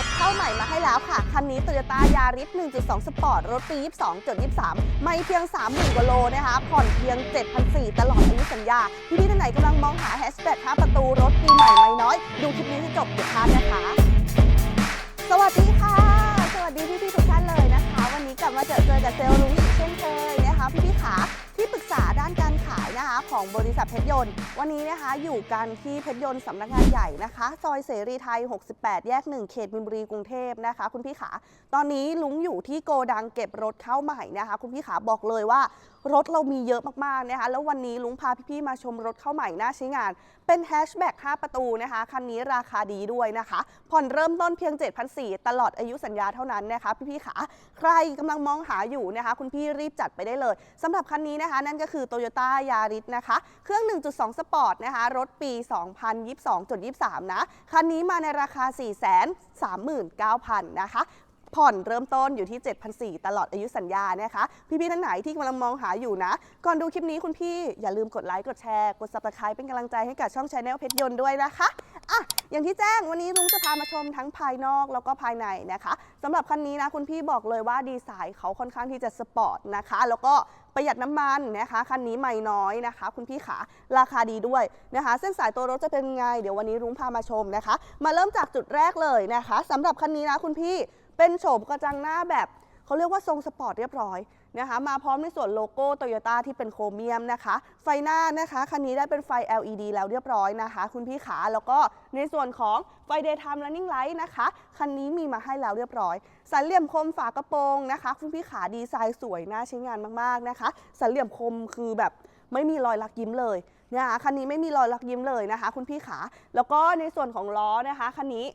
รถเข้าใหม่มาให้แล้วค่ะ คันนี้ Toyota Yaris 1.2 Sport รถปี 22.23 ไม่เพียง 30,000 กว่าโลนะคะ ผ่อนเพียง 7,400 ตลอดอายุสัญญา พี่ๆท่านไหนกำลังมองหาแฮชแบ็ก5ประตูรถปีใหม่ไม่น้อย ดูคลิปนี้ให้จบเดี๋ยวพลาดนะคะ สวัสดีค่ะ สวัสดีพี่ๆทุกท่านเลยนะคะ วันนี้กลับมาเจอเจอกับเซล นะคะของบริษัทเพชรยนต์ วันนี้นะคะอยู่กันที่เพชรยนต์สำนักงานใหญ่นะคะ ซอยเสรีไทย 68 แยก 1 เขตมินบุรีกรุงเทพนะคะ คุณพี่ขา ตอนนี้ลุงอยู่ที่โกดังเก็บรถเข้าใหม่นะคะ คุณพี่ขาบอกเลยว่ารถเรามีเยอะมากๆนะคะ แล้ววันนี้ลุงพาพี่ๆมาชมรถเข้าใหม่น่าใช้งาน เป็นแฮชแบ็ก5ประตูนะคะ คันนี้ราคาดีด้วยนะคะ ผ่อนเริ่มต้นเพียง 7,400 ตลอดอายุสัญญาเท่านั้นนะคะ พี่ๆขาใครกำลังมองหาอยู่นะคะ คุณพี่รีบจัดไปได้เลยสำหรับคันนี้นะคะ นั่นก็คือ Toyota Yaris นะคะ เครื่อง 1.2 สปอร์ตนะคะ รถปี 2022.23 นะ คันนี้มาในราคา 439,000 นะคะ ผ่อนเริ่มต้นอยู่ที่ 7,400 ตลอดอายุสัญญานะคะ พี่ๆท่านไหนที่กำลังมองหาอยู่นะ ก่อนดูคลิปนี้คุณพี่อย่าลืมกดไลค์กดแชร์กด subscribe เป็นกำลังใจให้กับช่อง Channel เพชรยนต์ด้วยนะคะอะอย่างที่แจ้งวันนี้ลุงจะพามาชมทั้งภายนอกแล้วก็ภายในนะคะสำหรับคันนี้นะคุณพี่บอกเลยว่าดีไซน์เขาค่อนข้างที่จะสปอร์ตนะคะ แล้วก็ประหยัดน้ำมันนะคะคันนี้ไม่น้อยนะคะ คุณพี่ขาราคาดีด้วยนะคะ เส้นสายตัวรถจะเป็นไง เดี๋ยววันนี้ลุงพามาชมนะคะ มาเริ่มจากจุดแรกเลยนะคะสำหรับคันนี้นะคุณพี่ เป็นโฉมกระจังหน้าแบบเขาเรียกว่าทรงสปอร์ตเรียบร้อยนะคะ มาพร้อมในส่วนโลโก้โตโยต้าที่เป็นโครเมียมนะคะ ไฟหน้านะคะคันนี้ได้เป็นไฟ LED แล้วเรียบร้อยนะคะ คุณพี่ขาแล้วก็ในส่วนของไฟ daytime running light นะคะคันนี้มีมาให้แล้วเรียบร้อย สันเหลี่ยมคมฝากระโปรงนะคะ คุณพี่ขาดีไซน์สวยน่าใช้งานมากๆนะคะ สันเหลี่ยมคมคือแบบไม่มีรอยลักยิ้มเลยนะคะคันนี้ไม่มีรอยลักยิ้มเลยนะคะ คุณพี่ขาแล้วก็ในส่วนของล้อนะคะคันนี้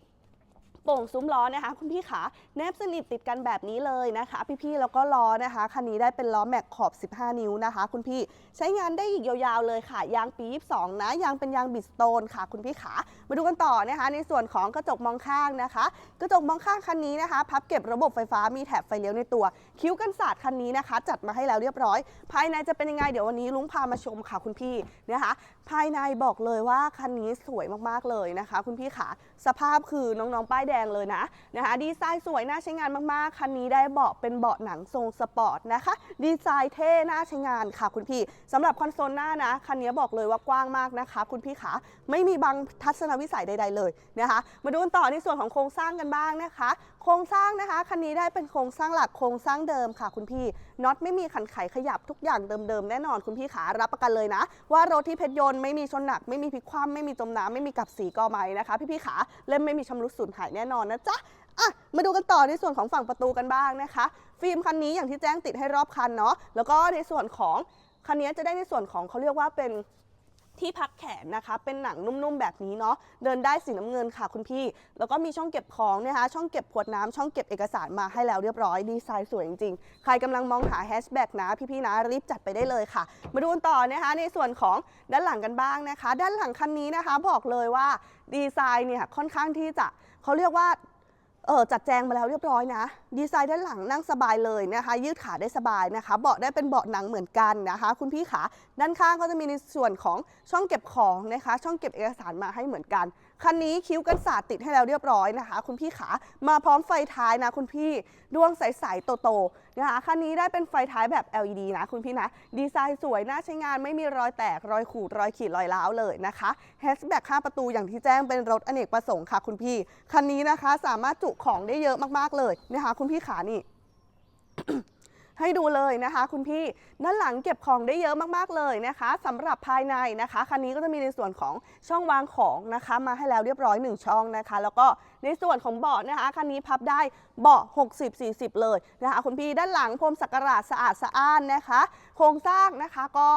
โป่งซุ้มล้อนะคะ คุณพี่ขาแนบสนิทติดกันแบบนี้เลยนะคะ พี่ๆแล้วก็ล้อนะคะคันนี้ได้เป็นล้อแม็กขอบ 15 นิ้วนะคะ คุณพี่ใช้งานได้อีกยาวๆเลยค่ะ ยางปี 22 นะยางเป็นยางบิสโตนค่ะ คุณพี่ขามาดูกันต่อนะคะ ในส่วนของกระจกมองข้างนะคะ กระจกมองข้างคันนี้นะคะ พับเก็บระบบไฟฟ้ามีแถบไฟเลี้ยวในตัว คิ้วกันศาสตร์คันนี้นะคะ จัดมาให้แล้วเรียบร้อย ภายในจะเป็นยังไงเดี๋ยววันนี้ลุงพามาชมค่ะคุณพี่นะคะ ภายในบอกเลยว่าคันนี้สวยมากๆเลยนะคะ คุณพี่ขาสภาพคือน้องๆป้ายแดงเลยนะนะคะ ดีไซน์สวยน่าใช้งานมากๆ คันนี้ได้เบาะเป็นเบาะหนังทรงสปอร์ตนะคะ ดีไซน์เท่น่าใช้งานค่ะคุณพี่สำหรับคอนโซลหน้านะ คันนี้บอกเลยว่ากว้างมากนะคะ คุณพี่ขาไม่มีบังทัศนวิสัยใด ๆเลยนะคะ มาดูต่อในส่วนของโครงสร้างกันบ้างนะคะ โครงสร้างนะคะคันนี้ได้เป็นโครงสร้างหลักโครงสร้างเดิมค่ะคุณพี่น็อตไม่มีขันไขขยับทุกอย่างเดิมๆแน่นอนคุณพี่ขารับประกันเลยนะ ว่ารถที่เพชรยนต์ไม่มีชนหนักไม่มีพลิกคว่ำไม่มีจมน้ำไม่มีกับสีกอไม้นะคะ พี่ๆขาเล่มไม่มีชำรุดสูญหายแน่นอนนะจ๊ะอะมาดูกันต่อในส่วนของฝั่งประตูกันบ้างนะคะ ฟิล์มคันนี้อย่างที่แจ้งติดให้รอบคันเนาะแล้วก็ในส่วนของคันนี้จะได้ในส่วนของเขาเรียกว่าเป็นที่พักแขนนะคะ เป็นหนังนุ่มๆแบบนี้เนาะ เดินได้สีน้ำเงินค่ะคุณพี่ แล้วก็มีช่องเก็บของนะคะ ช่องเก็บขวดน้ำช่องเก็บเอกสารมาให้แล้วเรียบร้อย ดีไซน์สวยจริงๆ ใครกำลังมองหาแฮชแบ็กนะ พี่ๆนะ รีบจัดไปได้เลยค่ะ มาดูกันต่อนะคะ ในส่วนของด้านหลังกันบ้างนะคะ ด้านหลังคันนี้นะคะ บอกเลยว่าดีไซน์เนี่ยค่อนข้างที่จะ เขาเรียกว่าเออจัดแจงมาแล้วเรียบร้อยนะ ดีไซน์ด้านหลังนั่งสบายเลยนะคะ ยืดขาได้สบายนะคะ เบาะได้เป็นเบาะหนังเหมือนกันนะคะ คุณพี่ขาด้านข้างก็จะมีในส่วนของช่องเก็บของนะคะ ช่องเก็บเอกสารมาให้เหมือนกันคันนี้คิ้วกันศาสตร์ติดให้แล้วเรียบร้อยนะคะ คุณพี่ขามาพร้อมไฟท้ายนะ คุณพี่ดวงใสๆโตๆนะคะคันนี้ได้เป็นไฟท้ายแบบ LED นะ คุณพี่นะ ดีไซน์สวยน่าใช้งานไม่มีรอยแตกรอยขูดรอยขีดรอยร้าวเลยนะคะแฮชแบ็ก5ประตูอย่างที่แจ้งเป็นรถอเนกประสงค์ค่ะ คุณพี่คันนี้นะคะสามารถจุของได้เยอะมากๆเลยนะคะคุณพี่ขานี่ ให้ดูเลยนะคะ คุณพี่ด้านหลังเก็บของได้เยอะมากๆเลยนะคะสำหรับภายในนะคะคันนี้ก็จะมีในส่วนของช่องวางของนะคะ มาให้แล้วเรียบร้อย 1 ช่องนะคะ แล้วก็ในส่วนของเบาะนะคะคันนี้พับได้เบาะ 60-40 เลยนะคะคุณพี่ด้านหลังพรมสักการะสะอาดสะอ้านนะคะ โครงสร้างนะคะก็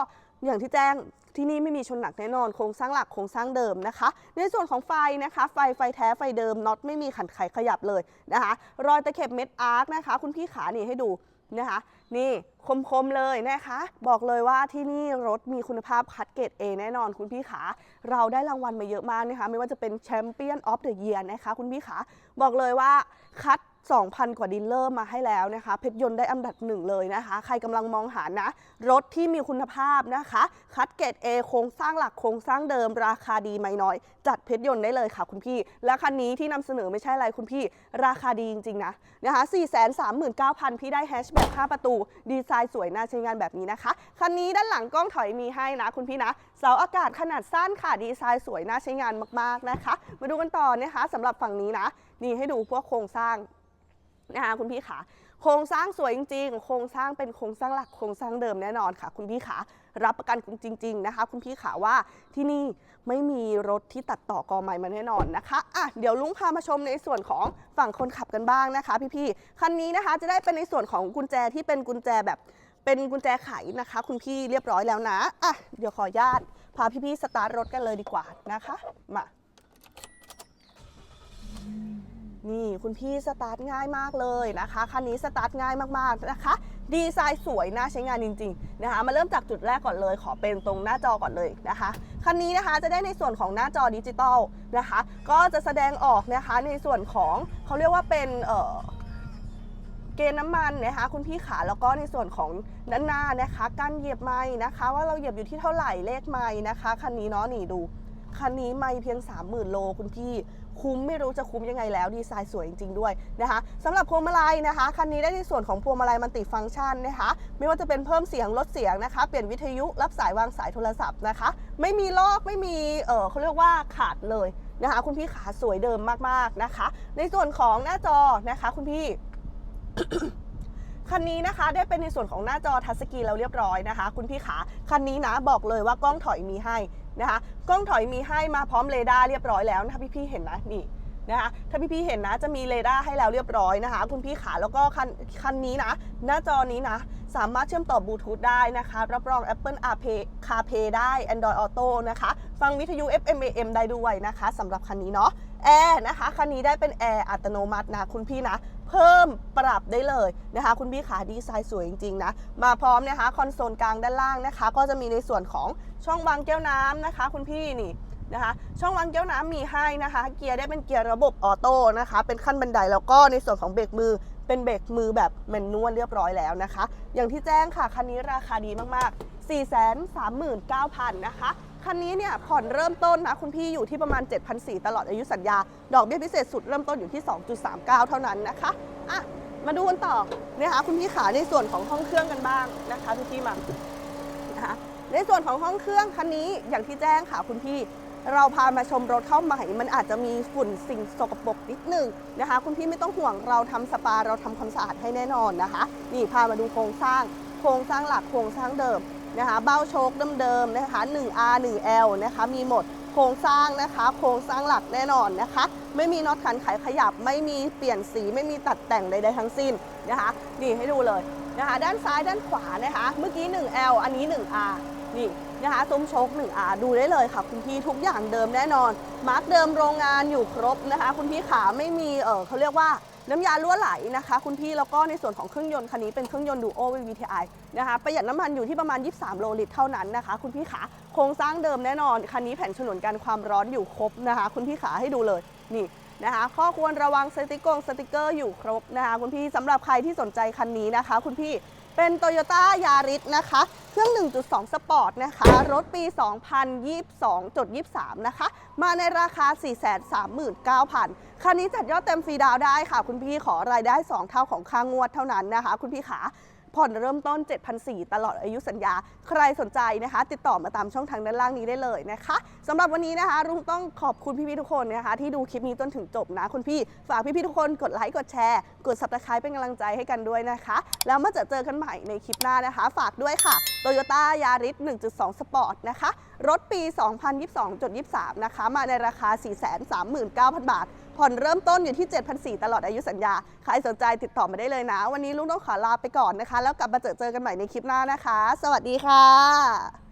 อย่างที่แจ้งที่นี่ไม่มีชนหนักแน่นอนโครงสร้างหลักโครงสร้างเดิมนะคะ ในส่วนของไฟนะคะ ไฟไฟแท้ไฟเดิมน็อตไม่มีขันไขขยับเลยนะคะ รอยตะเข็บเม็ดอาร์คนะคะ คุณพี่ขานี่ให้ดู นะคะ นี่คมๆเลยนะคะ บอกเลยว่าที่นี่รถมีคุณภาพคัดเกรด A แน่นอนคุณพี่ขา เราได้รางวัลมาเยอะมากนะคะ ไม่ว่าจะเป็นแชมเปี้ยนออฟเดอะเยียร์นะคะ คุณพี่ขา บอกเลยว่าคัด 2,000 กว่าดีลเลอร์มาให้แล้วนะคะเพชรยนต์ได้อันดับหนึ่งเลยนะคะ ใครกำลังมองหานะ รถที่มีคุณภาพนะคะ คัดเกรด A โครงสร้างหลักโครงสร้างเดิม ราคาดีไม่น้อย จัดเพชรยนต์ได้เลยค่ะคุณพี่ และคันนี้ที่นำเสนอไม่ใช่อะไรคุณพี่ ราคาดีจริงๆนะนะคะ439,000 พี่ได้แฮชแบ็ก5ประตู ดีไซน์สวยน่าใช้งานแบบนี้นะคะคันนี้ด้านหลังกล้องถอยมีให้นะคุณพี่นะเสาอากาศขนาดสั้นค่ะดีไซน์สวยน่าใช้งานมากๆนะคะ มาดูกันต่อนะคะสำหรับฝั่งนี้นะนี่ให้ดูพวกโครงสร้าง นะคะคุณพี่ขาโครงสร้างสวยจริงๆ โครงสร้างเป็นโครงสร้างหลักโครงสร้างเดิมแน่นอนค่ะ คุณพี่ขารับประกันคุณจริง ๆ นะคะ คุณพี่ขาว่าที่นี่ไม่มีรถที่ตัดต่อกอไม้มาแน่นอนนะคะอะเดี๋ยวลุงพามาชมในส่วนของฝั่งคนขับกันบ้างนะคะ พี่ๆคันนี้นะคะจะได้เป็นในส่วนของกุญแจที่เป็นกุญแจแบบเป็นกุญแจไขนะคะ คุณพี่เรียบร้อยแล้วนะอะเดี๋ยวขออนุญาตพาพี่ๆสตาร์ทรถกันเลยดีกว่านะคะมา นี่คุณพี่สตาร์ทง่ายมากเลยนะคะคันนี้สตาร์ทง่ายมากๆนะคะ ดีไซน์สวยน่าใช้งานจริงๆนะคะมาเริ่มจากจุดแรกก่อนเลยขอเป็นตรงหน้าจอก่อนเลยนะคะคันนี้นะคะจะได้ในส่วนของหน้าจอดิจิตอลนะคะ ก็จะแสดงออกนะคะในส่วนของเขาเรียกว่าเป็นเอ่อเกณฑ์น้ำมันนะคะคุณพี่ขาแล้วก็ในส่วนของด้านหน้านะคะการเหยียบไม้นะคะ ว่าเราเหยียบอยู่ที่เท่าไหร่เลขไม้นะคะคันนี้เนาะนี่ดูคันนี้ไม่เพียง 30,000 โลคุณพี่ คุ้มไม่รู้จะคุ้มยังไงแล้ว ดีไซน์สวยจริง ๆ ด้วยนะคะสำหรับพวงมาลัยนะคะ คันนี้ได้ในส่วนของพวงมาลัยมันติฟังก์ชันนะคะ ไม่ว่าจะเป็นเพิ่มเสียงลดเสียงนะคะ เปลี่ยนวิทยุรับสายวางสายโทรศัพท์นะคะ ไม่มีลอกไม่มีเออเขาเรียกว่าขาดเลยนะคะคุณพี่ขาสวยเดิมมากๆนะคะ ในส่วนของหน้าจอนะคะคุณพี่ คันนี้นะคะได้เป็นในส่วนของหน้าจอทัชสกรีนแล้วเรียบร้อยนะคะ คุณพี่ขาคันนี้นะบอกเลยว่ากล้องถอยมีให้นะคะกล้องถอยมีให้มาพร้อมเรดาร์เรียบร้อยแล้วนะคะพี่ๆเห็นนะนี่นะคะถ้าพี่ๆเห็นนะจะมีเรดาร์ให้แล้วเรียบร้อยนะคะ คุณพี่ขาแล้วก็คันคันนี้นะ หน้าจอนี้นะ สามารถเชื่อมต่อบลูทูธได้นะคะ รับรอง Apple CarPlay CarPlay ได้ Android Auto นะคะ ฟังวิทยุ FM AM ได้ด้วยนะคะสำหรับคันนี้เนาะแอร์นะคะ คันนี้ได้เป็นแอร์อัตโนมัตินะคุณพี่นะ เพิ่มปรับได้เลยนะคะ คุณพี่ขาดีไซน์สวยจริงๆนะมาพร้อมนะคะคอนโซลกลางด้านล่างนะคะ ก็จะมีในส่วนของช่องวางแก้วน้ำนะคะ คุณพี่นี่นะคะช่องวางแก้วน้ำมีให้นะคะ เกียร์ได้เป็นเกียร์ระบบออโต้นะคะ เป็นขั้นบันไดแล้วก็ในส่วนของเบรกมือเป็นเบรกมือแบบแมนนวลเรียบร้อยแล้วนะคะ อย่างที่แจ้งค่ะคันนี้ราคาดีมากๆ 439,000นะคะ คันนี้เนี่ยผ่อนเริ่มต้นนะคุณพี่อยู่ที่ประมาณ 7,400 ตลอดอายุสัญญา ดอกเบี้ยพิเศษสุดเริ่มต้นอยู่ที่ 2.39 เท่านั้นนะคะอะมาดูกันต่อนะคะคุณพี่ขาในส่วนของห้องเครื่องกันบ้างนะคะพี่พี่มานะคะในส่วนของห้องเครื่องคันนี้อย่างที่แจ้งค่ะคุณพี่เราพามาชมรถเข้าใหม่ มันอาจจะมีฝุ่นสิ่งสกปรกนิดหนึงนะคะ คุณพี่ไม่ต้องห่วงเราทำสปาเราทำความสะอาดให้แน่นอนนะคะ นี่พามาดูโครงสร้าง โครงสร้างหลักโครงสร้างเดิม นะคะ เบ้าโชคเดิมๆนะคะ 1R 1L นะคะมีหมดโครงสร้างนะคะ โครงสร้างหลักแน่นอนนะคะ ไม่มีน็อตขันไขขยับ ไม่มีเปลี่ยนสี ไม่มีตัดแต่งใดๆทั้งสิ้นนะคะนี่ให้ดูเลยนะคะ ด้านซ้ายด้านขวานะคะ เมื่อกี้ 1L อันนี้ 1R นี่นะคะซุ้มโชค 1R ดูได้เลยค่ะ คุณพี่ทุกอย่างเดิมแน่นอน มาร์กเดิมโรงงานอยู่ครบนะคะ คุณพี่ขาไม่มีเออเขาเรียกว่า น้ำยารั่วไหลนะคะ คุณพี่แล้วก็ในส่วนของเครื่องยนต์คันนี้เป็นเครื่องยนต์ดูโอ VTI นะคะประหยัดน้ำมันอยู่ที่ประมาณ 23 โลลิตรเท่านั้นนะคะ คุณพี่ขาโครงสร้างเดิมแน่นอน คันนี้แผ่นฉนวนกันความร้อนอยู่ครบนะคะ คุณพี่ขาให้ดูเลยนี่นะคะข้อควรระวังสติกอร์สติกเกอร์อยู่ครบนะคะคุณพี่สำหรับใครที่สนใจคันนี้นะคะ คุณพี่ เป็น Toyota Yaris นะคะ เครื่อง 1.2 สปอร์ตนะคะ รถปี 2022.23 นะคะ มาในราคา 439,000 คันนี้จัดยอดเต็มฟรีดาวได้ค่ะ คุณพี่ขอรายได้ 2 เท่าของค่างวดเท่านั้นนะคะ คุณพี่ขา ผ่อนเริ่มต้น 7,400 ตลอดอายุสัญญา ใครสนใจนะคะ ติดต่อมาตามช่องทางด้านล่างนี้ได้เลยนะคะสำหรับวันนี้นะคะ รุ้งต้องขอบคุณพี่ๆทุกคนนะคะ ที่ดูคลิปนี้จนถึงจบนะคุณพี่ฝากพี่ๆทุกคนกดไลค์กดแชร์กด subscribe เป็นกำลังใจให้กันด้วยนะคะ แล้วมาเจอเจอกันใหม่ในคลิปหน้านะคะ ฝากด้วยค่ะ Toyota Yaris 1.2 Sport นะคะรถปี 2022.23 นะคะ มาในราคา 439,000 บาท ผ่อนเริ่มต้นอยู่ที่ 7,400 ตลอดอายุสัญญา ใครสนใจติดต่อมาได้เลยนะ วันนี้ลุงต้องขอลาไปก่อนนะคะ แล้วกลับมาเจอเจอกันใหม่ในคลิปหน้านะคะ สวัสดีค่ะ